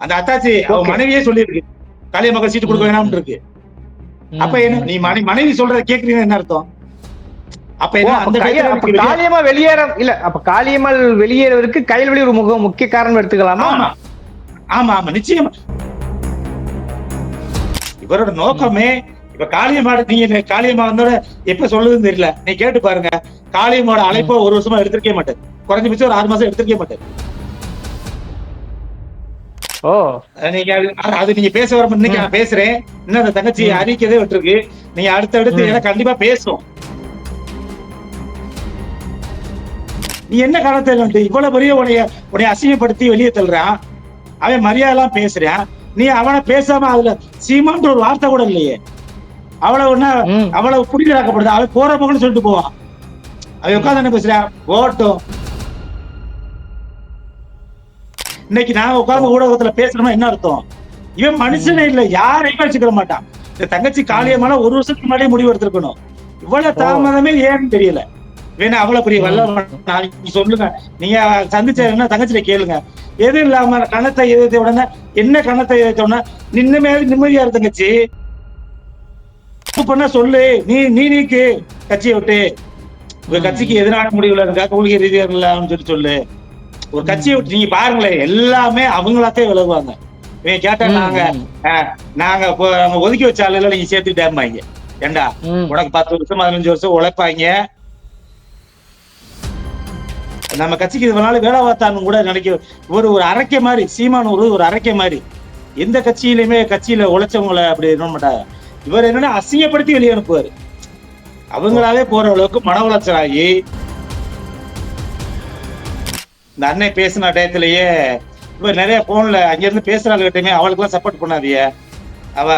அந்த அத்தாச்சி அவ Okay. மனைவியே சொல்லியிருக்கு. காளிய மக்கள் சீட்டு கொடுக்க வேணாம்னு இருக்கு. அப்ப என்ன நீ மனை மனைவி சொல்றத கேக்குறீங்க என்ன அர்த்தம்? அப்ப என்ன அந்த காளியம்மா வெளியேற இல்ல அப்ப காளியம்மாள் வெளியேறதற்கு கையல்வெளி ஒரு முக முக்கிய காரணம் எடுத்துக்கலாமா? ஆமா. ஆமா ஆமா நிச்சயமா. இவரோட நோக்கமே இப்ப காளியம்மாடு நீங்க காளியம்மா வந்தோட எப்ப சொல்லுதுன்னு தெரியல. நீ கேட்டு பாருங்க. காளியம்மாட அழைப்போ ஒரு வருஷமா எடுத்திருக்கே மாட்டேன் குறைஞ்சபட்சம் ஒரு ஆறு மாசம் எடுத்திருக்கே மாட்டேன் ஓ. நீங்க அது- நீங்க பேச வர இன்னைக்கு நான் பேசுறேன். இன்னும் அந்த தங்கச்சி. அறிக்கைதே விட்டுருக்கு. நீங்க அடுத்தடுத்து. ஏன்னா கண்டிப்பா பேசும் நீ என்ன காரணத்தை வந்து? இவ்வளவு பெரிய உனைய உன்னை அசிங்கப்படுத்தி வெளியே தள்ளுறான். அவன் மரியாதைலாம் பேசுறான். நீ அவனை பேசாம அதுல சீமான்ற ஒரு வார்த்தை கூட இல்லையே. அவ்வளவு ம். அவ்வளவு புடிக்கலாக்கப்படுது அவன் போற போகணும்னு சொல்லிட்டு போவான். அவன் உட்காந்து என்ன பேசுறான்? ஓட்டும். இன்னைக்கு நான் உட்கார்ந்து ஊடகத்துல பேசணும்னா என்ன அர்த்தம்? இவன் மனுஷனே இல்ல யாரையுமே வச்சுக்கிற மாட்டான். இந்த தங்கச்சி காளியமான ஒரு வருஷத்துக்கு முன்னாடியே முடிவு எடுத்திருக்கணும். இவ்வளவு தாமதமே ஏன்னு தெரியல. வேணா அவ்வளவு பெரிய வல்ல சொல்லுங்க. நீங்க சந்திச்ச தங்கச்சியில கேளுங்க. எது இல்லாம கணத்தை எதிர்த்த உடனே என்ன கணத்தை எதிர்த்த உடனே நின்னுமே நிம்மதியா இரு தங்கச்சி. பண்ணா சொல்லு. நீ நீ நீக்கு. கட்சியை விட்டு. உங்க கட்சிக்கு எதிரான முடிவுல இருக்கா? கொள்கை ரீதியா இல்லாம சொல்லி சொல்லு. ஒரு கட்சியை விட்டு நீங்க பாருங்களேன் எல்லாமே அவங்களாத்தே விலகுவாங்க. இவன் கேட்டா நாங்க நாங்க ஒதுக்கி வச்ச ஆளுல நீங்க சேர்த்துக்கிட்டேம்பாங்க ஏண்டா. உனக்கு பத்து வருஷம் பதினஞ்சு வருஷம் உழைப்பாங்க. நம்ம கட்சிக்கு இதனால வேலை பார்த்தான்னு கூட நினைக்க ஒரு ஒரு அரைக்க மாதிரி சீமான் ஒரு ஒரு அரைக்க மாதிரி. எந்த கட்சியிலுமே கட்சியில உழைச்சவங்கள அப்படி என்ன மாட்டாங்க இவர் என்னன்னா அசிங்கப்படுத்தி வெளியே அனுப்புவாரு. அவங்களாவே போற அளவுக்கு மன உளைச்சல் ஆகி இந்த அன்னை பேசின டயத்திலேயே இவர் நிறைய போன்ல அங்க இருந்து பேசுறாள்கிட்டயுமே அவளுக்கெல்லாம் சப்போர்ட் பண்ணாதிய அவ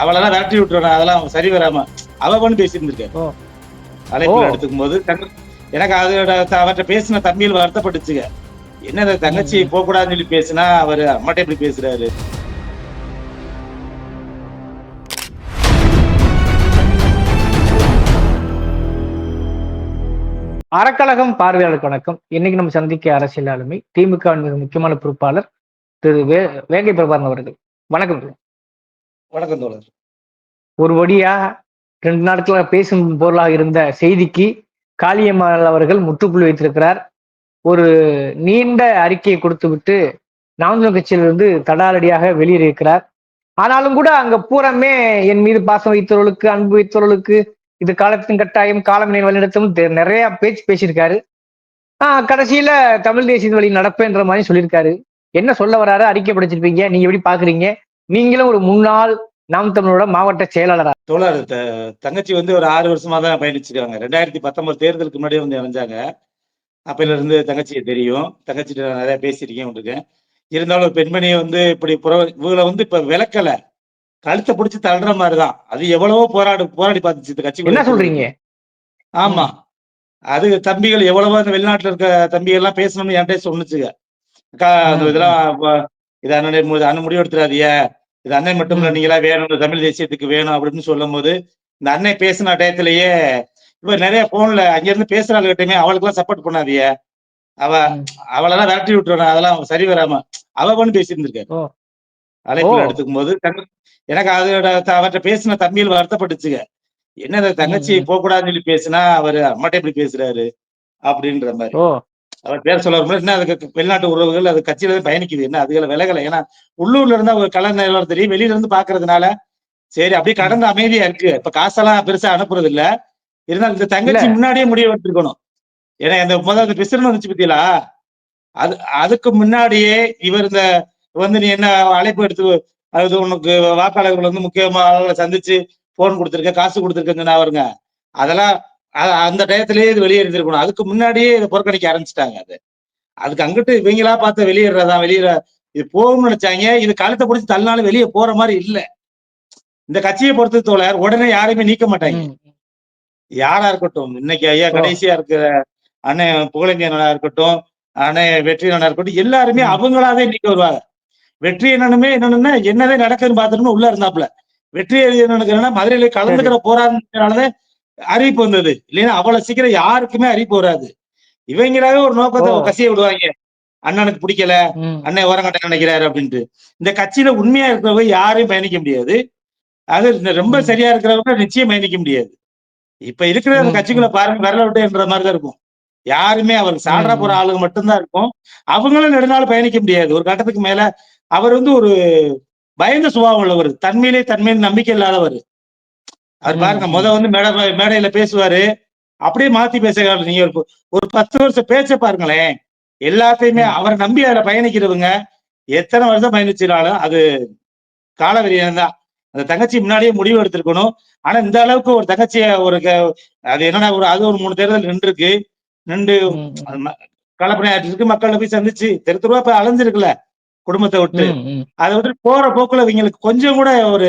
அவளெல்லாம் விரட்டி விட்டுறா அதெல்லாம் சரி வராம அவ பண்ணி பேசியிருந்திருக்க ஓ. எடுத்துக்கும் போது எனக்கு அதோட அவர்கிட்ட பேசின தம்பியில் வருத்தப்பட்டுச்சுங்க. என்ன தங்கச்சி போக கூடாதுன்னு சொல்லி பேசினா அவர் அம்மாட்ட எப்படி பேசுறாரு? அறக்கழகம் பார்வையாளருக்கு வணக்கம். இன்னைக்கு நம்ம சந்திக்க அரசியல் ஆளுமை திமுக மிக முக்கியமான பொறுப்பாளர் திரு வே வேங்கை பிரபாகரன் அவர்கள். வணக்கம். வணக்கம் தோழர். ஒரு வழியா ரெண்டு நாட்களா பேசும் பொருளாக இருந்த செய்திக்கு காளியம்மாள் அவர்கள் முற்றுப்புள்ளி வைத்திருக்கிறார். ஒரு நீண்ட அறிக்கையை கொடுத்துவிட்டு நாமக்கல் கட்சியிலிருந்து தடாலடியாக வெளியேறியிருக்கிறார். ஆனாலும் கூட அங்க பூரமே என் மீது பாசம் வைத்தவர்களுக்கு அன்பு வைத்தவர்களுக்கு இது காலத்தின் கட்டாயம் காலம் நிலை வழிநடத்தும். நிறைய பேச்சு பேசியிருக்காரு. ஆஹ் கடைசியில தமிழ் தேசிய வழி நடப்புன்ற மாதிரி சொல்லியிருக்காரு. என்ன சொல்ல வராரு? அறிக்கை படிச்சிருப்பீங்க நீங்க எப்படி பாக்குறீங்க? நீங்களும் ஒரு முன்னாள் நாம் தமிழோட மாவட்ட செயலாளரா? தோழர் த- தங்கச்சி வந்து ஒரு ஆறு வருஷமா தான் பயணிச்சிருக்காங்க. ரெண்டாயிரத்தி பத்தொன்பது தேர்தலுக்கு முன்னாடியே வந்து இணைஞ்சாங்க. அப்பையில இருந்து தங்கச்சியை தெரியும். தங்கச்சிட்ட நிறைய பேசியிருக்கேன் இருக்கேன் இருந்தாலும் பெண்மணியை வந்து இப்படி புற இவங்களை வந்து இப்ப விளக்கல. கழுத்தை பிடிச்சி தள்ளுற மாதிரிதான். அது எவ்வளவோ போராடு போராடி பார்த்துச்சு இந்த கட்சி என்ன சொல்றீங்க? ஆமா. அது தம்பிகள் எவ்வளவோ இந்த வெளிநாட்டுல இருக்க தம்பிகள் எல்லாம் பேசணும்னு என்கிட்ட சொன்னுச்சுங்க. அந்த இதெல்லாம் இது அண்ணன் அண்ணன் முடிவு எடுத்துறாதீங்க இது அண்ணன் மட்டும் இல்ல. நீங்களா வேணும் தமிழ் தேசியத்துக்கு வேணும் அப்படின்னு சொல்லும் போது இந்த அண்ணன் பேசின டயத்திலேயே இவர் நிறைய போன்ல அங்க இருந்து பேசுறாள்கிட்டயுமே அவளுக்கெல்லாம் சப்போர்ட் பண்ணாதிய அவ. அவளெல்லாம் விரட்டி விட்டுறா அதெல்லாம் சரி வராம அவ பண்ணி பேசியிருந்திருக்க. அழைப்புல. எடுத்துக்கும் போது எனக்கு அதோட அவர்கிட்ட பேசின தம்பியில் வருத்தப்பட்டுச்சுங்க. என்ன தங்கச்சி ம், ம். போக கூடாதுன்னு சொல்லி பேசினா அவரு அம்மாட்ட எப்படி பேசுறாரு அப்படின்ற மாதிரி. அவர் பேர் சொல்ல வரும்போது என்ன அதுக்கு வெளிநாட்டு உறவுகள் அது கட்சியில பயணிக்குது என்ன அதுகளை விலகல. ஏன்னா உள்ளூர்ல இருந்தா ஒரு கலர் நிலவரம் தெரியும் வெளியில இருந்து பாக்குறதுனால சரி அப்படியே கடந்த அமைதியா இருக்கு. இப்ப காசெல்லாம் பெருசா அனுப்புறது இல்ல இருந்தாலும் இந்த தங்கச்சி முன்னாடியே முடிவு எடுத்துருக்கணும். ஏன்னா இந்த முதல்ல இந்த பிசிறன் வந்துச்சு பத்தியலா அது அதுக்கு முன்னாடியே இவர் இந்த வந்து நீ என்ன அழைப்பு எடுத்து அது உனக்கு வாக்காளர்கள் வந்து முக்கியமா ஆளுகளை சந்திச்சு போன் கொடுத்துருக்க காசு கொடுத்துருக்கேன்னு அவருங்க அதெல்லாம் அ- அந்த டயத்திலேயே இது வெளியேறிருக்கணும் அதுக்கு முன்னாடியே இதை புறக்கணிக்க ஆரம்பிச்சிட்டாங்க அது. அதுக்கு அங்கிட்டு இவங்களா பார்த்து வெளியேறதா வெளியேற இது போகும்னு நினைச்சாங்க. இது கழுத்தை பிடிச்சி தள்ளினாலும் வெளியே போற மாதிரி இல்ல. இந்த கட்சியை பொறுத்த தோழர் உடனே யாரையுமே நீக்க மாட்டாங்க. யாரா இருக்கட்டும் இன்னைக்கு ஐயா. கடைசியா இருக்கிற அண்ணன் புகழேந்தியனா இருக்கட்டும் அண்ணன் வெற்றி அண்ணா இருக்கட்டும் எல்லாருமே. அவங்களாவே நீக்க வருவாங்க. வெற்றி அண்ணனுமே என்னன்னா என்னதான் நடக்குதுன்னு பார்த்துட்டு உள்ள இருந்தாப்புல. வெற்றி என்னன்னா மதுரையில கலந்துக்கிற போராட்டத்தினாலதான் அறிவிப்பு வந்தது. இல்லைன்னா அவ்வளவு சீக்கிரம் யாருக்குமே அறிவிப்பு வராது. இவங்களாவே ஒரு நோக்கத்தை. கசிய விடுவாங்க. அண்ணனுக்கு பிடிக்கல அண்ணன் ஓரங்கட்ட நினைக்கிறாரு அப்படின்ட்டு. இந்த கட்சியில உண்மையா இருக்கிறவங்க யாரையும் பயணிக்க முடியாது. அது ரொம்ப. சரியா இருக்கிறவங்க நிச்சயம் பயணிக்க முடியாது. இப்ப இருக்கிற அந்த கட்சிக்குள்ள பாருங்க விரல விட்டுன்ற மாதிரி தான் இருக்கும். யாருமே அவர் சால்ரா ம், போற. ஆளுங்க மட்டும்தான் இருக்கும். அவங்களும் நெடுநாள் பயணிக்க முடியாது. ஒரு கட்டத்துக்கு மேல அவர் வந்து ஒரு பயந்த சுபாவம் உள்ளவர். தன்மையிலே தன்மையில் நம்பிக்கை இல்லாதவர். அவர் பாருங்க முத. வந்து மேடை மேடையில பேசுவாரு. அப்படியே மாத்தி பேசுகிறாரு நீங்க ஒரு ஒரு பத்து வருஷம் பேச்ச பாருங்களேன். எல்லாத்தையுமே. அவரை நம்பி அதுல பயணிக்கிறவங்க எத்தனை வருஷம் பயணிச்சினாலும் அது காலவரியம் தான் அந்த தங்கச்சி முன்னாடியே முடிவு எடுத்திருக்கணும். ஆனா இந்த அளவுக்கு ஒரு தங்கச்சிய ஒரு அது என்னன்னா ஒரு அது ஒரு மூணு தேர்தல் நின்று இருக்கு நின்று. கலப்பணி ஆற்றிருக்கு மக்களை போய் சந்திச்சு தெரு தெருவா போய் அலைஞ்சிருக்குல்ல குடும்பத்தை விட்டு. அதை விட்டு போற போக்குல இவங்களுக்கு கொஞ்சம் கூட ஒரு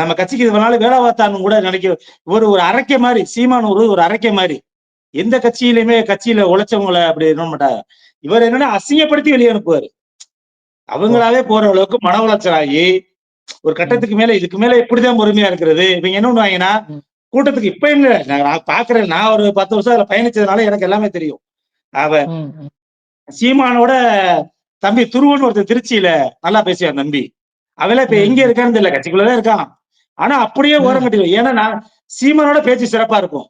நம்ம கட்சிக்கு இது வேணாலும் வேலை பார்த்தான்னு கூட நினைக்க ஒரு ஒரு அரைக்க மாதிரி சீமான் ஒரு ஒரு அரைக்க மாதிரி. எந்த கட்சியிலுமே கட்சியில உழைச்சவங்களை அப்படி என்ன மாட்டாங்க. இவர் என்னன்னா அசிங்கப்படுத்தி வெளியே அனுப்புவாரு. அவங்களாவே போற அளவுக்கு மன உளைச்சலாகி ஒரு கட்டத்துக்கு மேல இதுக்கு மேல இப்படிதான் பொறுமையா இருக்கிறது. இவங்க என்ன பண்ணுவாங்கன்னா. கூட்டத்துக்கு இப்ப இல்ல நான் பாக்குறேன். நான் ஒரு பத்து வருஷம் அதுல பயணிச்சதுனால எனக்கு எல்லாமே தெரியும். அவ. சீமானோட தம்பி துருவன் ஒருத்தர் திருச்சியில நல்லா பேசுவான் தம்பி அவெல்லாம் இப்ப. எங்க இருக்கான்னு தெரியல கட்சிக்குள்ளதான் இருக்கான் ஆனா அப்படியே. ஓரம் கட்டிடுவோம் ஏன்னா நான் சீமானோட பேச்சு சிறப்பா இருக்கும்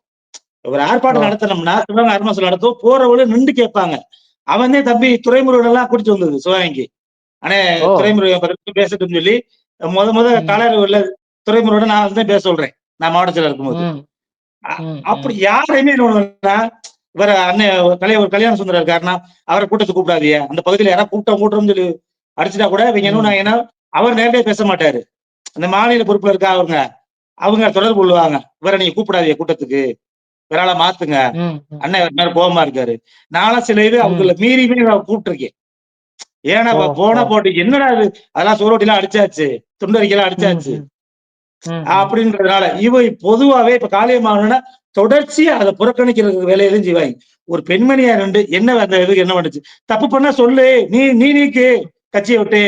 ஒரு ஆர்ப்பாட்டம். நடத்தினோம்னா சிவகங்கை அருமாசல் நடத்தும் போறவளு நின்று கேட்பாங்க அவன் தம்பி துறைமுருகன் எல்லாம் கூட்டிட்டு வந்தது சிவகங்கை ஆனா. துறைமுருகன் பேசட்டும்னு சொல்லி முத முத. கலர் உள்ள துறைமுருகன் நான் வந்து பேச சொல்றேன் நான் மாவட்டத்துல இருக்கும்போது ம். ம், அப்படி யாரையுமே என்ன இவர அண்ணன் ஒரு கல்யாண சுந்தரம் இருக்காருன்னா அவரை கூட்டத்துக்கு கூப்பிடாதீங்க. அந்த பகுதியில யாராவது கூட்டம் கூட்டம்னு சொல்லி அடிச்சுட்டா கூட இவங்க என்ன. பண்ணுவாங்கன்னா அவர் நேரடியா பேச மாட்டாரு. அந்த மாநில பொறுப்புல இருக்கா அவங்க அவங்க தொடர்பு கொள்ளுவாங்க. இவரை நீங்க கூப்பிடாதீங்க கூட்டத்துக்கு. இவரால மாத்துங்க. அண்ணன் இவர் மேல கோபமா இருக்காரு. நானும் சில இது அவங்கள மீறி மீறி நான் கூப்பிட்டுருக்கேன். ஏன்னா போன. போட்டு என்னடா இது? அதெல்லாம் அடிச்சாச்சு. துண்டறிக்கைலாம் அடிச்சாச்சு ம், ம். ம், அப்படின்றதுனால இவ பொதுவாவே இப்ப காளியம்மாவனா தொடர்ச்சியா அதை புறக்கணிக்கிறதுக்கு வேலையிலும் செய்வாங்க ஒரு பெண்மணியா நின்று என்ன அந்த இதுக்கு என்ன பண்ணுச்சு தப்பு பண்ணா சொல்லு. நீ நீ நீக்கு. கட்சியை விட்டு.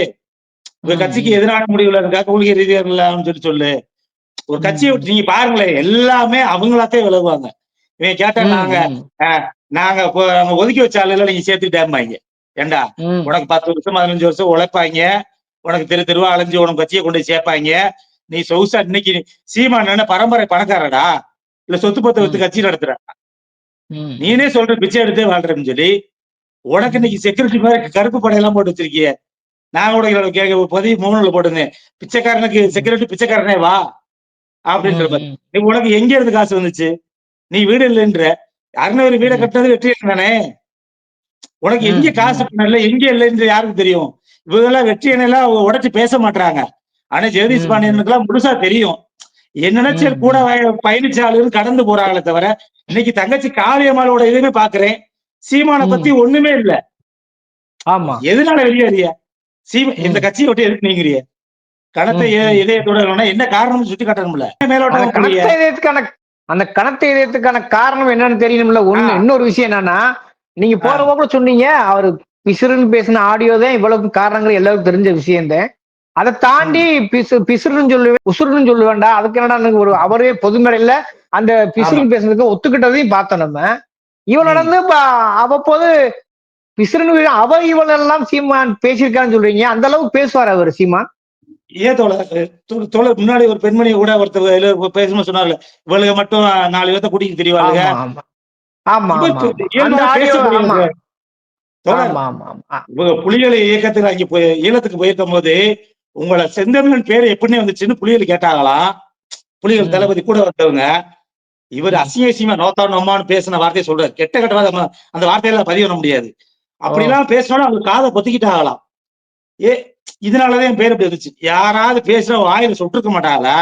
உங்க கட்சிக்கு. எதிரான முடிவுல இருக்கா கொள்கை ரீதியா இருக்கலாம்னு சொல்லி சொல்லு. ஒரு கட்சியை விட்டு நீங்க பாருங்களேன் எல்லாமே அவங்களாத்தே விலகுவாங்க. இவன் கேட்டா நாங்க. நாங்க ஒதுக்கி வச்ச ஆளுல நீங்க சேர்த்துக்கிட்டேம்பாங்க. ஏண்டா. உனக்கு பத்து வருஷம் பதினஞ்சு வருஷம் உழைப்பாங்க. உனக்கு தெரு தெருவா அலைஞ்சு உனக்கு கட்சியை கொண்டு சேர்ப்பாங்க. நீ சொகுசா இன்னைக்கு சீமான் பரம்பரை பணக்காரடா? இல்ல சொத்து பத்த வித்து கட்சி நடத்துற. நீனே சொல்ற பிச்சை எடுத்தே வாழ்றேன்னு சொல்லி உனக்கு இன்னைக்கு செக்யூரிட்டி மாதிரி கருப்பு படையெல்லாம் போட்டு வச்சிருக்கிய. நான் கூட கேட்க பதிவு மூணுல போட்டிருந்தேன். பிச்சைக்காரனுக்கு செக்யூரிட்டி பிச்சைக்காரனே வா. அப்படின்ற நீ உனக்கு எங்க இருந்து காசு வந்துச்சு? நீ வீடு இல்லைன்ற. அருணவரி வீடை. கட்டினது வெற்றி தானே உனக்கு எங்க காசு பண்ணல எங்க இல்லைன்னு யாருக்கு தெரியும்? இவங்கெல்லாம் வெற்றி எல்லாம் உடைச்சு பேச மாட்டாங்க ஆனா ஜெகதீஷ் ம், பாண்டியனுக்குலாம் முழுசா தெரியும். என்ன சரி கூட பயணிச்சாலும் கடந்து போறாங்களே தவிர இன்னைக்கு தங்கச்சி காளியம்மாளோட இதுவுமே பாக்குறேன். சீமானை. பத்தி ஒண்ணுமே இல்ல. ஆமா. எதனால வெளியேறிய சீம. இந்த கட்சியை விட்டு எதுக்கு நீங்கிறிய கணத்தை. இதயத்தோட என்ன காரணம் சுட்டி காட்டணும்ல? மேலோட்டம் கூடிய கணத்தை இதயத்துக்கான அந்த கணத்தை இதயத்துக்கான காரணம் என்னன்னு தெரியணும்ல? ஒண்ணு. இன்னொரு விஷயம் என்னன்னா நீங்க போற. போக்குல சொன்னீங்க அவரு பிசுறுன்னு பேசின ஆடியோ தான் இவ்வளவு காரணங்கள் எல்லாருக்கும் தெரிஞ்ச விஷயம் தான் அதை தாண்டி பிசு பிசுறுன்னு சொல்லுவேன் உசுறுன்னு சொல்ல வேண்டாம் அதுக்கு என்னடா ஒரு அவரே பொது மேடையில அந்த பிசுறுன்னு பேசுனதுக்கு ஒத்துக்கிட்டதையும் பார்த்தோம் நம்ம. இவன். நடந்து அவ்வப்போது பிசுறுன்னு அவ இவள் எல்லாம் சீமான் பேசியிருக்கான்னு சொல்றீங்க. அந்த அளவுக்கு பேசுவார் அவர் சீமான். ஏன் தோழர்? தோழர் முன்னாடி ஒரு பெண்மணி கூட ஒருத்தர் பேசும்போது சொன்னார்ல. இவளுக்கு மட்டும் நாலு பேர்த்த கூட்டிட்டு தெரியவாளுங்க ஆமா புலிகளை இயக்கத்துக்கு அங்க போய் ஈழத்துக்கு போயிருக்கும் போது உங்களை செந்தமிழன் பேர் எப்படி வந்துச்சுன்னு புலிகள் கேட்டாங்களாம் புலிகள். தளபதி கூட வந்தவங்க இவர். அசிங்க அசிங்கமா நோத்தா நோமான்னு பேசின வார்த்தையை சொல்றாரு. கெட்ட கெட்ட வார்த்தை அந்த வார்த்தையெல்லாம் பதிவு பண்ண முடியாது. அப்படிலாம் பேசினாலும் அவங்க காதை பொத்திக்கிட்டாங்களாம். ஏ இதனாலதான் என் பேர் இப்படி வந்துச்சு. யாராவது பேசுற வாயில சுட்டிருக்க மாட்டாங்களா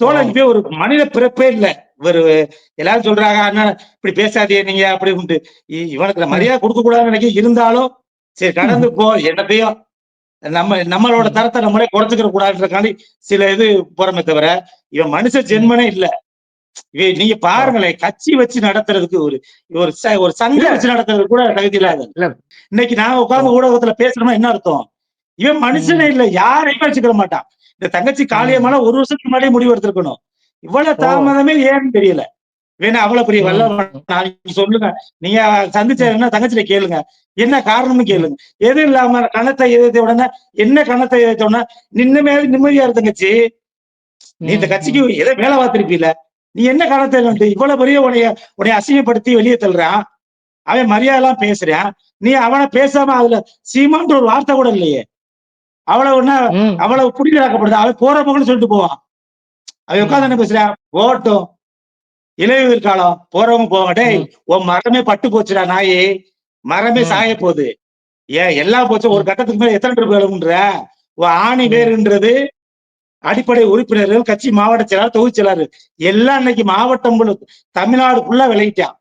தோழன் இப்ப ஒரு மனித பிறப்பே இல்ல. இவர் எல்லாரும் சொல்றாங்க அண்ணன் இப்படி பேசாதீங்க நீங்க அப்படி உண்டு. இவனுக்கு மரியாதை கொடுக்க கூடாதுன்னு நினைக்க இருந்தாலும் சரி கடந்து போ என்னத்தையும் நம்ம நம்மளோட தரத்தை நம்மளே குறைச்சுக்கிற கூடாதுன்றக்காண்டி சில இது போறமே தவிர இவன் மனுஷ ஜென்மனே இல்ல. இவன் நீங்க பாருங்களேன் கட்சி வச்சு நடத்துறதுக்கு ஒரு ஒரு ஒரு சங்கம். வச்சு நடத்துறதுக்கு கூட தகுதி இல்லாத. இல்ல. இன்னைக்கு நான் உட்கார்ந்து ஊடகத்துல பேசுறோம்னா என்ன அர்த்தம்? இவன் மனுஷனே இல்ல யாரையுமே வச்சுக்கிற மாட்டான். இந்த தங்கச்சி காளியமான ஒரு வருஷத்துக்கு முன்னாடியே முடிவு எடுத்திருக்கணும். இவ்வளவு. தாமதமே ஏன்னு தெரியல. வேணா அவ்வளவு பெரிய. வல்ல சொல்லுங்க. நீங்க சந்திச்சாருன்னா தங்கச்சிட்ட கேளுங்க. என்ன காரணம்னு கேளுங்க. எது இல்லாம கணத்தை எதிர்த்த உடனே என்ன கணத்தை எதிர்த்த உடனே நின்னுமே நிம்மதியா இரு தங்கச்சி. நீ இந்த கட்சிக்கு எதை வேலை பார்த்திருப்பீல? நீ என்ன இல்லாம இவ்வளவு பெரிய உடைய உடைய அசிங்கப்படுத்தி வெளியே தள்ளுறான் அவன் மரியாதை எல்லாம் பேசுறான் நீ அவனை பேசாம அதுல சீமான்ற ஒரு வார்த்தை கூட இல்லையே. அவ்வளவு ம், அவ்வளவு புடிக்கலாக்கப்படுது. அவன் போற போகணும்னு சொல்லிட்டு போவான். அவன் உட்காந்து என்ன பேசுறான் போகட்டும். இலையுதிர் காலம் போறவங்க போவாங்க. டேய். உன் மரமே பட்டு போச்சுடா நாயே. மரமே. சாய போகுது. ஏன் எல்லாம் போச்சு ஒரு கட்டத்துக்கு மேல எத்தனை பேர் உன் ஆணி. வேறுன்றது அடிப்படை உறுப்பினர்கள் கட்சி மாவட்ட செயலாளர் தொகுதி செயலாளர். எல்லாம் இன்னைக்கு மாவட்டம் முழு- தமிழ்நாடு ஃபுல்லா விளையிட்டான்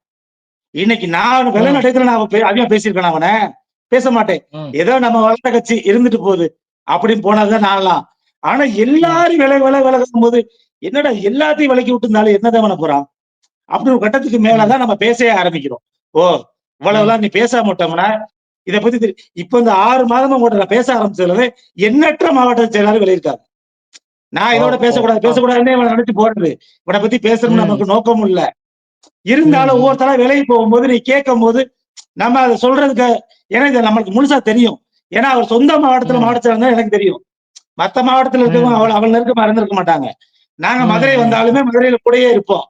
இன்னைக்கு நான் வெளிநாட்டுல நான் அதிகமா பேசியிருக்கேன் அவனை. பேச மாட்டேன். ஏதோ நம்ம வளர்த்த கட்சி இருந்துட்டு போகுது. அப்படின்னு போனதுதான் நான்லாம். ஆனா எல்லாரும் விலை விலை விலகும் போது என்னடா எல்லாத்தையும் விலக்கி விட்டு இருந்தாலும் என்னதான் பண்ண போறான்? அப்படி ஒரு கட்டத்துக்கு மேலதான் நம்ம பேசவே ஆரம்பிக்கிறோம். ஓ இவ்வளவுலாம் நீ பேச மாட்டோம்னா இதை பத்தி இப்ப இந்த ஆறு மாதமா கூட நான் பேச ஆரம்பிச்சதுல எண்ணற்ற மாவட்ட செயலாளர் வெளியிருக்காங்க நான் இதோட பேசக்கூடாது பேசக்கூடாதுன்னே இவனை நினைச்சு போறது இவனை பத்தி பேசணும்னு. நமக்கு நோக்கமும் இல்ல இருந்தாலும். ஒவ்வொருத்தரா விலகி போகும்போது நீ கேட்கும் போது நம்ம அதை சொல்றதுக்கு ஏன்னா இது நம்மளுக்கு முழுசா தெரியும் ஏன்னா அவர் சொந்த மாவட்டத்துல. மாவட்டத்துல இருந்தா எனக்கு தெரியும் மத்த மாவட்டத்துல இருக்கவங்க. அவள் அவள் நெருக்கமா இருந்திருக்க மாட்டாங்க நாங்க மதுரை. வந்தாலுமே மதுரையில கூடயே இருப்போம்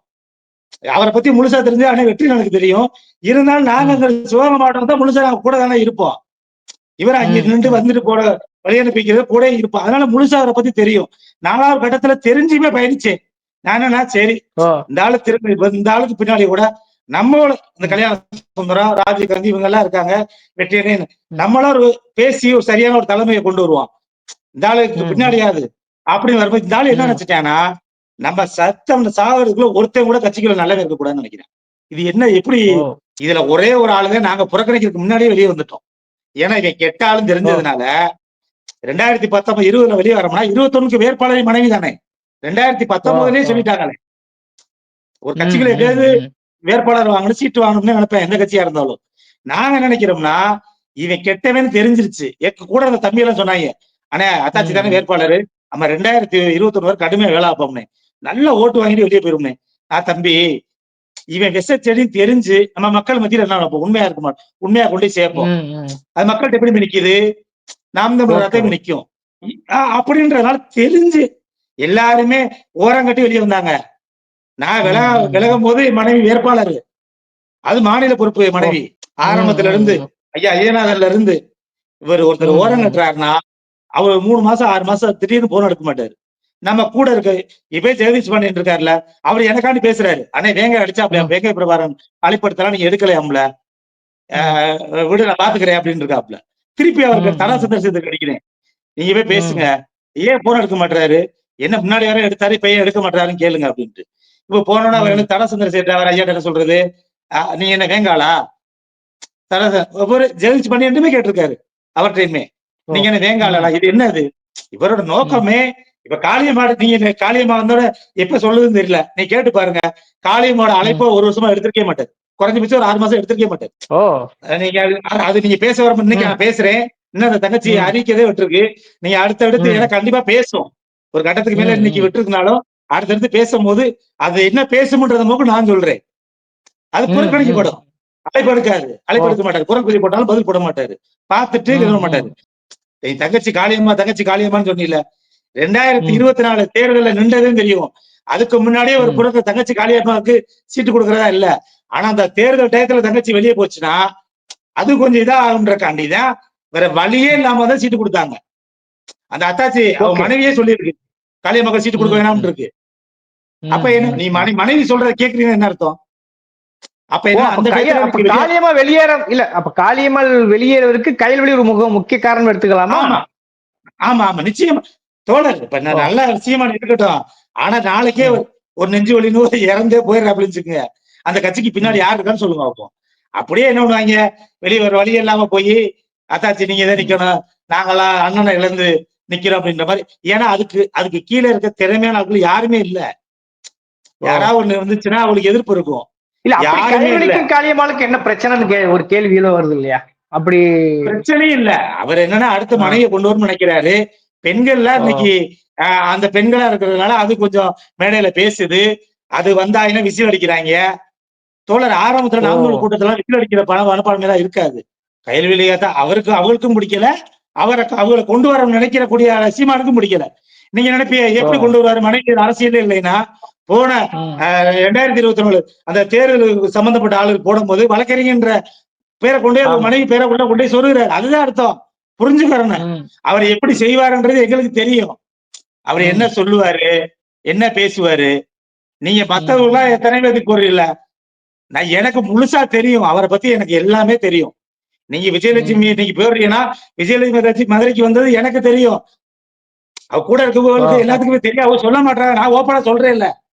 அவரை பத்தி முழுசா தெரிஞ்சு ஆனா வெற்றி எனக்கு தெரியும் இருந்தாலும் நாங்க. இந்த சிவகங்கை மாவட்டம் தான் முழுசா நாங்க கூட தானே இருப்போம் இவர் அங்க நின்று. வந்துட்டு போற வழி அனுப்பிக்கிறது கூட இருப்போம் அதனால முழுசா அவரை பத்தி தெரியும் நாலாவது கட்டத்துல தெரிஞ்சுமே பயணிச்சேன் நான் என்னன்னா சரி இந்த ஆளு திரும்ப இந்த ஆளுக்கு பின்னாடி கூட நம்மளோட இந்த கல்யாண சுந்தரம் ராஜீவ் காந்தி இவங்க எல்லாம் இருக்காங்க வெற்றியரேன் நம்மளும் ஒரு பேசி ஒரு சரியான ஒரு தலைமையை கொண்டு வருவோம் இந்த ஆளுக்கு. பின்னாடியாது அப்படின்னு வரும்போது இந்த ஆளு என்ன. நினைச்சிட்டானா நம்ம சத்தம் சாவறதுக்குள்ள ஒருத்தன் கூட கட்சிக்குள்ள நல்லவே இருக்க கூடாதுன்னு நினைக்கிறேன். இது என்ன எப்படி இதுல ஒரே ஒரு ஆளுங்க நாங்க புறக்கணிக்கிறதுக்கு முன்னாடியே வெளியே வந்துட்டோம். ஏன்னா இவன் கெட்ட ஆளுன்னு தெரிஞ்சதுனால ரெண்டாயிரத்தி பத்தொன்பது இருபதுல வெளியே வரோம்னா இருபத்தொன்னுக்கு வேட்பாளர் மனைவி தானே. ரெண்டாயிரத்தி பத்தொன்பதுலயே. சொல்லிட்டாங்களே. ஒரு கட்சிகளை எப்படியாவது. வேட்பாளர் வாங்கணும் சீட்டு வாங்கணும்னு நினைப்பேன் எந்த கட்சியா இருந்தாலும். நாங்க என்ன நினைக்கிறோம்னா இவன் கெட்டவன் தெரிஞ்சிருச்சு. எங்க கூட அந்த தம்பி எல்லாம் சொன்னாங்க அண்ணே அத்தாச்சி தானே. வேட்பாளர். நம்ம ரெண்டாயிரத்தி இருபத்தொன்னு வரை கடுமையா வேலை பார்ப்போம்னே. நல்ல ஓட்டு வாங்கிட்டு வெளியே போயிரும்னே நான் தம்பி இவன் விஷ செடின்னு தெரிஞ்சு நம்ம மக்கள் மத்தியில என்ன நினைப்போம் உண்மையா இருக்க மாட்டோம். உண்மையா கொண்டு சேர்ப்போம். அது மக்கள்கிட்ட எப்படி நிக்குது நாம். ரத்தம் நிக்கும் ஆ, அப்படின்றதுனால தெரிஞ்சு எல்லாருமே ஓரங்கட்டி வெளியே வந்தாங்க. நான் வில. விலகும் போது மனைவி வேட்பாளர். அது மாநில பொறுப்பு மனைவி. ஆரம்பத்துல இருந்து ஐயா ஐயநாதர்ல இருந்து இவர் ஒருத்தர். ஓரம் கட்டுறாருன்னா அவர் மூணு மாசம் ஆறு மாசம் திடீர்னு போன் எடுக்க மாட்டாரு. நம்ம கூட இருக்க இப்ப ஜெகதீஷ் பாண்டியன் இருக்காருல்ல அவர் எனக்காண்டி பேசுறாரு. அண்ணே வேங்க அடிச்சா ம். வேங்கை பிரபாரன் அழைப்படுத்தலாம் நீங்க எடுக்கலையாம்ல. விடு நான் பாத்துக்கிறேன் அப்படின்னு இருக்காப்ல. திருப்பி அவருக்கு ம். சந்தர்சத்துக்கு அடிக்கிறேன். நீங்க போய். பேசுங்க. ஏன் போன் எடுக்க மாட்டாரு என்ன முன்னாடி வர எடுத்தாரு இப்ப ஏன் எடுக்க மாட்டாருன்னு கேளுங்க அப்படின்ட்டு. இப்ப போனோட அவர் ம். எனக்கு தடா சந்தர்சத்தை அவர் ஐயா என்ன சொல்றது? நீ என்ன வேங்காளா? தடா ஒவ்வொரு ஜெயிச்சு பண்ணிட்டுமே கேட்டிருக்காரு அவர்கிட்டயுமே. நீங்க என்ன வேங்காளா இது என்னது? இவரோட நோக்கமே இப்ப காளியம்மாடு நீங்க காளியம்மா வந்தோட எப்ப சொல்லுதுன்னு தெரியல. நீ கேட்டு பாருங்க. காளியம்மாட அழைப்ப ஒரு வருஷமா எடுத்திருக்கவே மாட்டாரு. குறைஞ்சபட்சம் ஒரு ஆறு மாசம் ஓ. அஹ் நீங்க அது- நீங்க பேச வர இன்னைக்கு. நான் பேசுறேன். இன்னும் அந்த தங்கச்சி. அறிக்கைதே விட்டுருக்கு. நீங்க அடுத்தடுத்து. ஏன்னா கண்டிப்பா பேசும். ஒரு கட்டத்துக்கு மேல இன்னைக்கு. விட்டுருக்கனாலும் அடுத்தடுத்து பேசும்போது அது என்ன பேசும்ன்றத நோக்கு நான் சொல்றேன். அது புறக்கணிக்கப்படும். அழைப்பு எடுக்காது. அழைப்பு. எடுக்க மாட்டாரு. புறக்கணி போட்டாலும் பதில் போட மாட்டாரு. பார்த்துட்டு ம், எழுத. மாட்டாரு. தங்கச்சி காளியம்மா தங்கச்சி காளியம்மான்னு சொன்னீல ரெண்டாயிரத்தி. இருபத்தி நாலு தேர்தல்ல நின்றதும் தெரியும் அதுக்கு முன்னாடியே ஒரு. புறத்த தங்கச்சி காளியம்மாவுக்கு சீட்டு கொடுக்கறதா இல்ல ஆனா அந்த தேர்தல் டயத்துல தங்கச்சி வெளியே போச்சுன்னா அது கொஞ்சம் இதா ஆகுன்றக்காண்டி தான் வேற வழியே இல்லாம தான் சீட்டு கொடுத்தாங்க அந்த அத்தாச்சி அவ. மனைவியே சொல்லியிருக்கு காளியம்மாக்கு சீட்டு கொடுக்க வேணாம்னு. இருக்கு அப்ப என்ன நீ. மனை மனைவி சொல்றத கேக்குறீங்க என்ன அர்த்தம் அப்ப காளியம்மா வெளியேற இல்ல அப்ப காளியம்மாள் வெளியேறவருக்கு கைல்வெளி ஒரு முக முக்கிய காரணம் எடுத்துக்கலாமா ஆமா ஆமா நிச்சயமா தோழர் இப்ப. நல்ல சீமான் இருக்கட்டும். ஆனா நாளைக்கே. ஒரு- நெஞ்சு நூறு இறந்தே போயிடுற அப்படின்னு அந்த கட்சிக்கு பின்னாடி யார் இருக்கான்னு சொல்லுங்க அப்போ அப்படியே என்ன பண்ணுவாங்க? வெளியே ஒரு வழி இல்லாம போய் அத்தாச்சி நீங்க தான் நிக்கணும். நாங்களாம் அண்ணனை இழந்து நிக்கிறோம் அப்படின்ற மாதிரி. ஏன்னா அதுக்கு அதுக்கு கீழே இருக்க திறமையான ஆட்கள் யாருமே இல்ல. யாராவது ஒண்ணு வந்துச்சுன்னா அவங்களுக்கு எதிர்ப்பு இருக்கும். இல்ல காளியம்மாளுக்கு என்ன பிரச்சனைன்னு ஒரு கேள்வியில வருது இல்லையா? அப்படி பிரச்சனையே இல்ல. அவர் என்னன்னா அடுத்த. மனைவியை கொண்டு வரணும்னு நினைக்கிறாரு. பெண்கள்ல. இன்னைக்கு அந்த பெண்களா இருக்கிறதுனால அது கொஞ்சம் மேடையில பேசுது. அது வந்தாங்கன்னா விசில் அடிக்கிறாங்க? தோழர் ஆரம்பத்துல. நாமக்கல் கூட்டத்துல விசில் அடிக்கிற பண மனப்பான்மை தான் இருக்காது. கைல்வெளியா தான் அவருக்கு அவருக்கும் பிடிக்கல. அவரை அவங்களை கொண்டு வர நினைக்கிற கூடிய சீமானுக்கும் பிடிக்கல. நீங்க நினைப்பீங்க எப்படி. கொண்டு வருவாரு? மனைவி அரசியல் இல்லைன்னா போன ரெண்டாயிரத்தி இருபத்தி நாலு அந்த தேர்தல் சம்பந்தப்பட்ட ஆளுக்கு போடும்போது வழக்கறிஞன்ற பேரை கொண்டே. மனைவி பேரை கொண்டு கொண்டே சொல்லுகிறார் அதுதான் அர்த்தம். புரிஞ்சுக்கிறேன் அவர் எப்படி செய்வாருன்றது எங்களுக்கு தெரியும். அவர். என்ன சொல்லுவாரு என்ன பேசுவாரு நீங்க மத்தவங்க எத்தனை பேருக்கு போறீங்கள நான் எனக்கு முழுசா தெரியும். அவரை பத்தி எனக்கு எல்லாமே தெரியும். நீங்க விஜயலட்சுமி இன்னைக்கு போடுறீங்கன்னா விஜயலட்சுமி மதுரை- மதுரைக்கு வந்தது எனக்கு தெரியும். அவ கூட இருக்கவங்களுக்கு. எல்லாத்துக்குமே தெரியும். அவங்க சொல்ல மாட்டாங்க நான் ஓப்பனா சொல்றேன் இல்ல.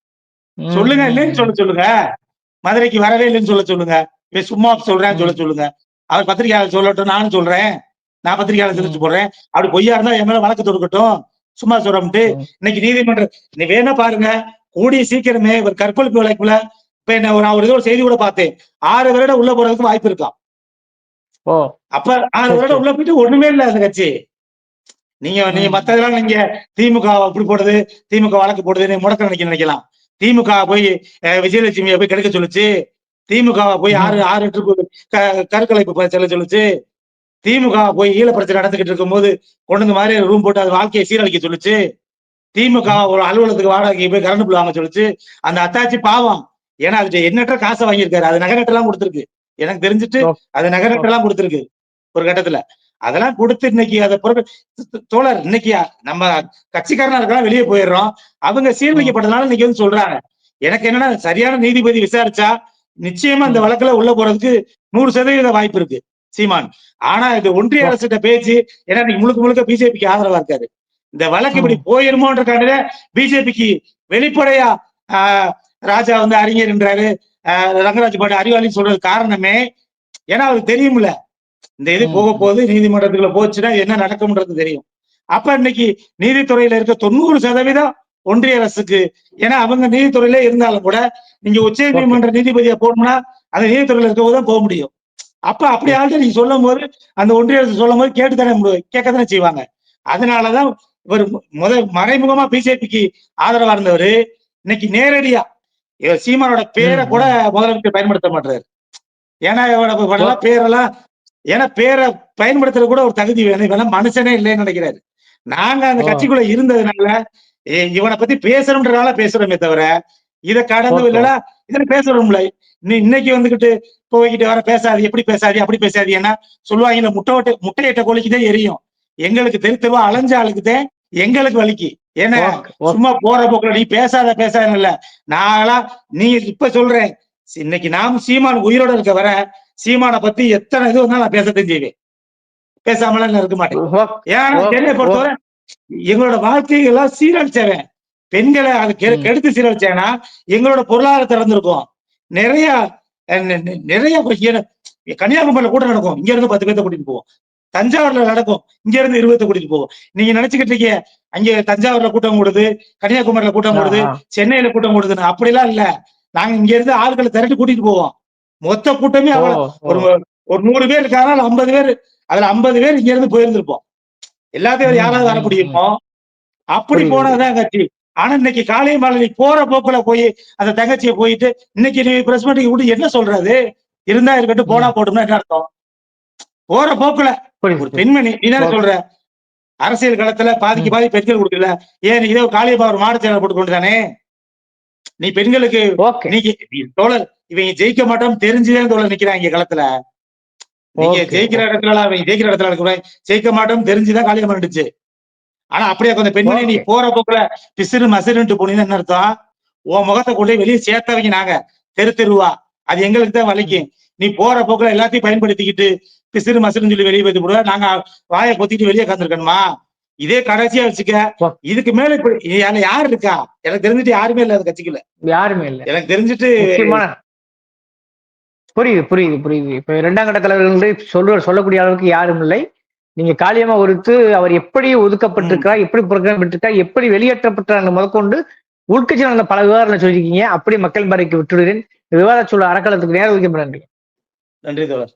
சொல்லுங்க இல்லைன்னு சொல்ல சொல்லுங்க. மதுரைக்கு வரவே இல்லைன்னு சொல்ல சொல்லுங்க. சும்மா சொல்றேன்னு சொல்ல சொல்லுங்க. அவர் பத்திரிகையாளர் சொல்லட்டும் நானும் சொல்றேன். நான் பத்திரிகையாளர் தெரிவிச்சு போடுறேன். அப்படி பொய்யா இருந்தா என் மேல வழக்கு தொடுக்கட்டும். சும்மா சொல்றோம்ட்டு. இன்னைக்கு நீதிமன்றம் நீ வேணா பாருங்க. கூடிய சீக்கிரமே ஒரு கற்பழிப்பு வழக்குல இப்ப என்ன ஒரு- ஒரு ஒரு செய்தி கூட பார்த்தேன். ஆறு வருடம் உள்ள போறதுக்கு வாய்ப்பு இருக்காம் ஓ. அப்ப ஆறு வருடம். உள்ள போயிட்டு ஒண்ணுமே இல்ல அந்த கட்சி. நீங்க நீங்க. மத்ததெல்லாம் நீங்க திமுக அப்படி போடுது திமுக வழக்கு போடுதுன்னு முடக்க நினைக்க நினைக்கலாம். திமுக போய் விஜயலட்சுமியை போய் கெடுக்க சொல்லுச்சு. திமுக போய். ஆறு ஆறு ட்ரிப்பு கருக்கலைப்பு செல்ல சொல்லுச்சு. திமுக போய் ஈழ பிரச்சனை நடந்துகிட்டு இருக்கும்போது கொண்டு வந்து மாதிரி ரூம் போட்டு அது வாழ்க்கையை சீரழிக்க சொல்லுச்சு. திமுக ஒரு அலுவலகத்துக்கு வாடகைக்கு போய் கரண்ட் பில் வாங்க சொல்லுச்சு. அந்த அத்தாச்சி பாவம். ஏன்னா அது எண்ணற்ற காசை வாங்கியிருக்காரு. அது நகரட்டெல்லாம் கொடுத்துருக்கு. எனக்கு தெரிஞ்சுட்டு. அது நகரட்டெல்லாம் கொடுத்துருக்கு. ஒரு கட்டத்துல. அதெல்லாம் கொடுத்து இன்னைக்கு அதை பொறுப்பு தோழர் இன்னைக்கு நம்ம கட்சிக்காரனா இருக்கலாம் வெளியே போயிடுறோம். அவங்க சீர்மிக்கப்பட்டதுனால இன்னைக்கு வந்து சொல்றாங்க. எனக்கு என்னன்னா சரியான நீதிபதி விசாரிச்சா நிச்சயமா இந்த வழக்குல உள்ள போறதுக்கு நூறு சதவீத வாய்ப்பு இருக்கு. சீமான். ஆனா இது ஒன்றிய அரசுகிட்ட பேச்சு ஏன்னா இன்னைக்கு முழுக்க முழுக்க பிஜேபிக்கு ஆதரவா இருக்காரு. இந்த வழக்கு இப்படி போயிருமோன்றக்காக பிஜேபிக்கு வெளிப்படையா ராஜா வந்து அறிஞர் என்றாரு. ரங்கராஜ் பாட்டு அறிவாளின்னு சொல்றது காரணமே ஏன்னா அவருக்கு தெரியும்ல. இந்த இது போக. போகுது நீதிமன்றத்துக்குள்ள போச்சுன்னா என்ன நடக்கும்ன்றது தெரியும். அப்ப இன்னைக்கு நீதித்துறையில இருக்க தொண்ணூறு சதவீதம் ஒன்றிய அரசுக்கு ஏன்னா அவங்க நீதித்துறையில இருந்தாலும் கூட நீங்க உச்ச நீதிமன்ற நீதிபதியா போகணும்னா அந்த நீதித்துறையில இருக்கவங்க தான் போக முடியும். அப்ப அப்படி நீங்க சொல்லும் போது அந்த ஒன்றிய அரசு சொல்லும் போது கேட்டு தானே கேட்க தானே செய்வாங்க. அதனாலதான் இவர் முத மறைமுகமா பிஜேபிக்கு ஆதரவா இருந்தவர். இன்னைக்கு நேரடியா இவர் சீமானோட பேரை கூட முதலமைச்சர் பயன்படுத்த மாட்டாரு ஏன்னா இவனெல்லாம் பேரெல்லாம் ஏன்னா பேரை பயன்படுத்துறது கூட ஒரு தகுதி வேணும். இவெல்லாம் மனுஷனே இல்லைன்னு நினைக்கிறாரு. நாங்க அந்த. கட்சிக்குள்ள இருந்ததுனால இவனை பத்தி பேசணும்ன்றனால பேசுறோமே தவிர இதை கடந்து. இல்லைன்னா இதுல பேசுறோம்ல இன்னைக்கு வந்துகிட்டு போய்கிட்டு வர பேசாது எப்படி பேசாது அப்படி பேசாது ஏன்னா சொல்லுவாங்க. முட்டை முட்டையிட்ட கோழிக்குதான் எரியும். எங்களுக்கு தெரு தெருவா அலைஞ்ச ஆளுக்குதான் எங்களுக்கு வலிக்கு. ஏன்னா. சும்மா போற போக்குல நீ பேசாத பேசாத இல்ல. நான்லாம் நீ இப்ப சொல்றேன். இன்னைக்கு நாம் சீமான் உயிரோட இருக்க வர சீமானை பத்தி எத்தனை இது வந்தாலும் நான் பேசத்தான் செய்வேன். பேசாமலாம் நான் இருக்க மாட்டேன். ஏன்னா என்னை பொறுத்தவரை எங்களோட வாழ்க்கை எல்லாம் சீரழிச்சவன். பெண்களை அது. கெடுத்து சீரழிச்சானா எங்களோட பொருளாதாரம் திறந்திருக்கும். நிறைய நிறைய கன்னியாகுமரியில கூட நடக்கும். இங்க இருந்து பத்து பேர்த்த கூட்டிட்டு போவோம். தஞ்சாவூர்ல நடக்கும். இங்க இருந்து இருபத்தை கூட்டிட்டு போவோம். நீங்க நினைச்சுக்கிட்டு இருக்கீங்க அங்க தஞ்சாவூர்ல கூட்டம் கூடுது கன்னியாகுமரியில கூட்டம் கூடுது. சென்னையில கூட்டம் கூடுதுன்னு அப்படிலாம் இல்ல. நாங்க இங்க இருந்து ஆட்களை திரட்டி கூட்டிட்டு போவோம். மொத்த கூட்டமே அவ்வளவு. ஒரு ஒரு நூறு பேர் இருக்காங்க ஐம்பது பேர் அதுல ஐம்பது பேர் இங்க இருந்து போயிருந்திருப்போம். எல்லாத்தையும் யாராவது வர முடியுமோ? அப்படி. போனதுதான் கட்சி ஆனா இன்னைக்கு காலை மாலை நீ போற போக்குல போய் அந்த தங்கச்சியை போயிட்டு இன்னைக்கு நீ பிரஸ் மீட்டிங் விட்டு என்ன சொல்றது? இருந்தா இருக்கட்டும் போனா போட்டும்னா என்ன அர்த்தம்? போற போக்குல. பெண்மணி நீ தானே ஓகே. சொல்ற? அரசியல் களத்துல பாதிக்கு பாதி பெண்கள் கொடுக்கல. ஏன் இதே காளியப்பா ஒரு மாடு சேனல் போட்டு கொண்டுதானே நீ பெண்களுக்கு நீங்க தோழர் இவங்க ஜெயிக்க மாட்டோம் தெரிஞ்சுதான் தோழர் நிக்கிறாங்க களத்துல. நீங்க ஜெயிக்கிற இடத்துல அவங்க ஜெயிக்கிற இடத்துல ஜெயிக்க மாட்டோம் தெரிஞ்சுதான் காலியம் பண்ணிடுச்சு ஆனா அப்படியே கொஞ்சம் பெண்மணி நீ. போற போக்குல பிசிறு மசிறுன்ட்டு போனீங்கன்னா என்ன அர்த்தம்? உன் முகத்தை கொண்டு வெளியே சேர்த்தவங்க நாங்க. தெரு தெருவா. அது எங்களுக்கு தான் வலிக்கும் நீ போற போக்குல எல்லாத்தையும் பயன்படுத்திக்கிட்டு பிசிறு மசிறுன்னு சொல்லி வெளியே போய் போடுவ. நாங்க வாயை பொத்திட்டு வெளியே காத்திருக்கணுமா இதே கடைசியா வச்சுக்க. இதுக்கு மேல இப்படி யாரு இருக்கா? எனக்கு தெரிஞ்சுட்டு யாருமே இல்ல அந்த கட்சிக்குள்ள. யாருமே இல்ல. எனக்கு தெரிஞ்சுட்டு புரியுது புரியுது புரியுது. இப்ப இரண்டாம் கட்ட தலைவர் வந்து சொல்ற சொல்லக்கூடிய அளவுக்கு யாரும் இல்லை. நீங்க காளியம்மா ஒருத்து அவர் எப்படி ஒதுக்கப்பட்டிருக்கிறார் எப்படி புறக்கணிப்பட்டிருக்கார் எப்படி வெளியேற்றப்பட்டார் முதற்கொண்டு உள்கட்சி நடந்த பல விவகாரங்களை சொல்லியிருக்கீங்க. அப்படி மக்கள் மறைக்கு விட்டுடுகிறேன் விவாத சொல்ல அறக்கலத்துக்கு நேரம் ஒதுக்கப்பட நன்றி. நன்றி தோழர்.